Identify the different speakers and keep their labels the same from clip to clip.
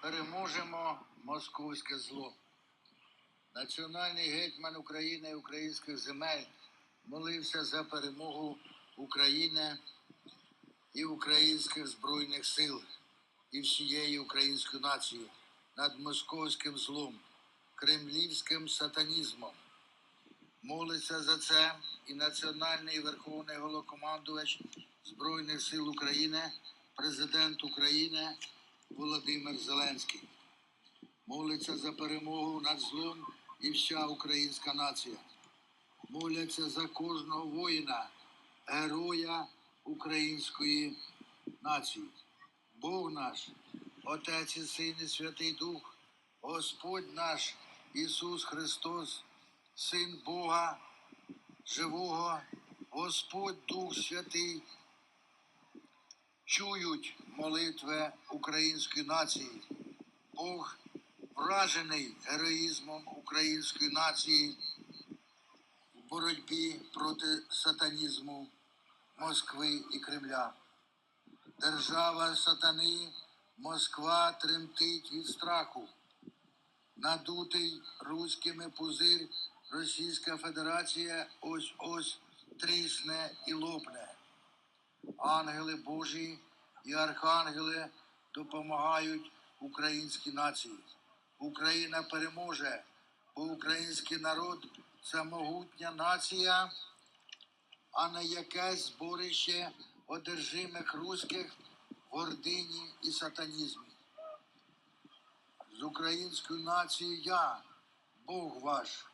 Speaker 1: переможемо московське зло. Національний гетьман України і українських земель молився за перемогу України і українських збройних сил і всієї української нації над московським злом, кремлівським сатанізмом. Молиться за це і Національний Верховний Голокомандувач Збройних сил України, президент України Володимир Зеленський. Молиться за перемогу над злом і вся українська нація. Моляться за кожного воїна, героя української нації. Бог наш, Отець і Син і Святий Дух, Господь наш Ісус Христос, Син Бога живого, Господь Дух Святий, чують молитви української нації. Бог вражений героїзмом української нації в боротьбі проти сатанізму Москви і Кремля. Держава сатани, Москва тремтить від страху. Надутий руськими пузир Російська Федерація ось ось трісне і лопне. Ангели Божі і архангели допомагають українській нації. Україна переможе, бо український народ це могутня нація, а не якесь зборище одержимих руських гордині і сатанізмі. З українською нацією я, Бог ваш.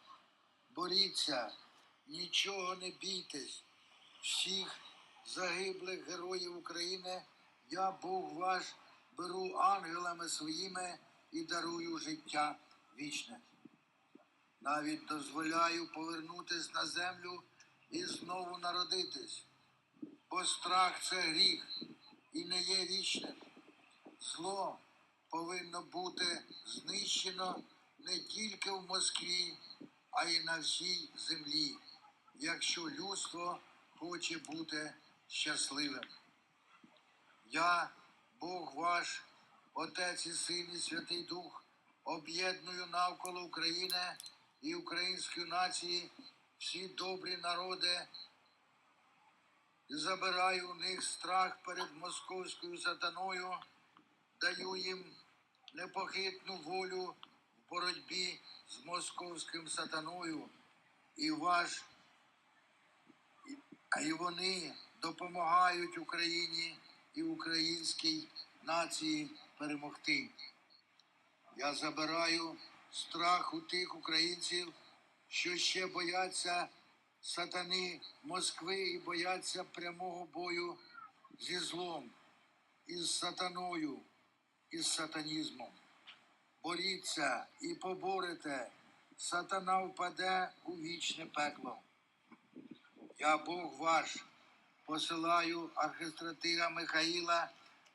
Speaker 1: Боріться, нічого не бійтесь. Всіх загиблих героїв України я, Бог ваш, беру ангелами своїми і дарую життя вічне. Навіть дозволяю повернутись на землю і знову народитись, бо страх це гріх і не є вічним. Зло повинно бути знищено не тільки в Москві, а й на всій землі, якщо людство хоче бути щасливим. Я, Бог ваш, Отець і Син і Святий Дух, об'єдную навколо України і української нації всі добрі народи і забираю у них страх перед московською сатаною, даю їм непохитну волю в боротьбі з московським сатаною, і ваш, і- і вони допомагають Україні і українській нації перемогти. Я забираю страх у тих українців, що ще бояться сатани Москви і бояться прямого бою зі злом, із сатаною, із сатанізмом. Боріться і поборете, сатана впаде у вічне пекло. Я Бог ваш, посилаю архистратига Михаїла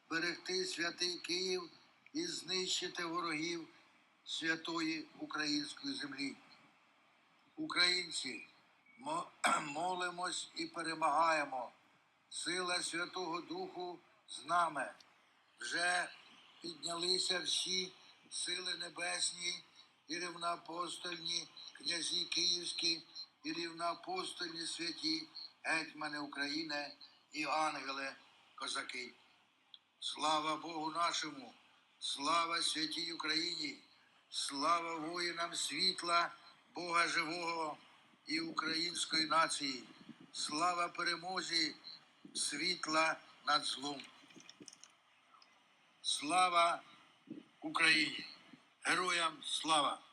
Speaker 1: берегти святий Київ і знищити ворогів святої української землі. Українці, молимось і перемагаємо. Сила Святого Духу з нами. Вже піднялися всі сили небесні і рівноапостольні, князі київські і рівноапостольні святі, гетьмани України і ангели козаки. Слава Богу нашому, слава святій Україні, слава воїнам світла, Бога живого і української нації, слава перемозі світла над злом. Слава Україні! Героям слава!